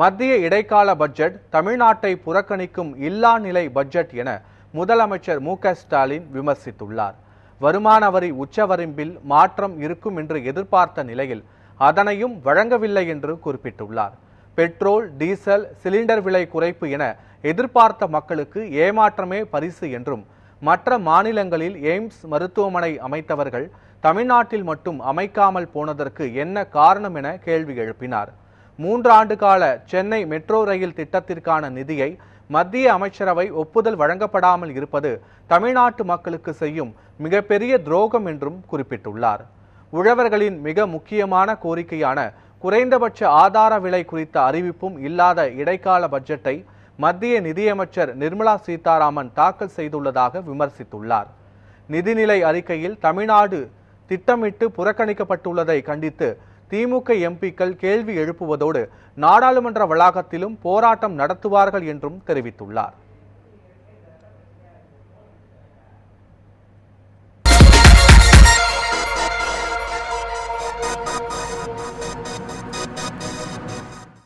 மத்திய இடைக்கால பட்ஜெட் தமிழ்நாட்டை புறக்கணிக்கும் இல்லா நிலை பட்ஜெட் என முதலமைச்சர் மு ஸ்டாலின் விமர்சித்துள்ளார். வருமான வரி உச்சவரம்பில் மாற்றம் இருக்கும் என்று எதிர்பார்த்த நிலையில் அதனையும் வழங்கவில்லை என்று குறிப்பிட்டுள்ளார். பெட்ரோல் டீசல் சிலிண்டர் விலை குறைப்பு என எதிர்பார்த்த மக்களுக்கு ஏமாற்றமே பரிசு என்றும் மற்ற மாநிலங்களில் எய்ம்ஸ் மருத்துவமனை அமைத்தவர்கள் தமிழ்நாட்டில் மட்டும் அமைக்காமல் போனதற்கு என்ன காரணம் என கேள்வி எழுப்பினார். மூன்றாண்டு கால சென்னை மெட்ரோ ரயில் திட்டத்திற்கான நிதியை மத்திய அமைச்சரவை ஒப்புதல் வழங்கப்படாமல் இருப்பது தமிழ்நாட்டு மக்களுக்கு செய்யும் மிகப்பெரிய துரோகம் என்றும் குறிப்பிட்டுள்ளார். உழவர்களின் மிக முக்கியமான கோரிக்கையான குறைந்தபட்ச ஆதார விலை குறித்த அறிவிப்பும் இல்லாத இடைக்கால பட்ஜெட்டை மத்திய நிதியமைச்சர் நிர்மலா சீதாராமன் தாக்கல் செய்துள்ளதாக விமர்சித்துள்ளார். நிதிநிலை அறிக்கையில் தமிழ்நாடு திட்டமிட்டு புறக்கணிக்கப்பட்டுள்ளதை கண்டித்து திமுக எம்பிக்கள் கேள்வி எழுப்புவதோடு நாடாளுமன்ற வளாகத்திலும் போராட்டம் நடத்துவார்கள் என்றும் தெரிவித்துள்ளார்.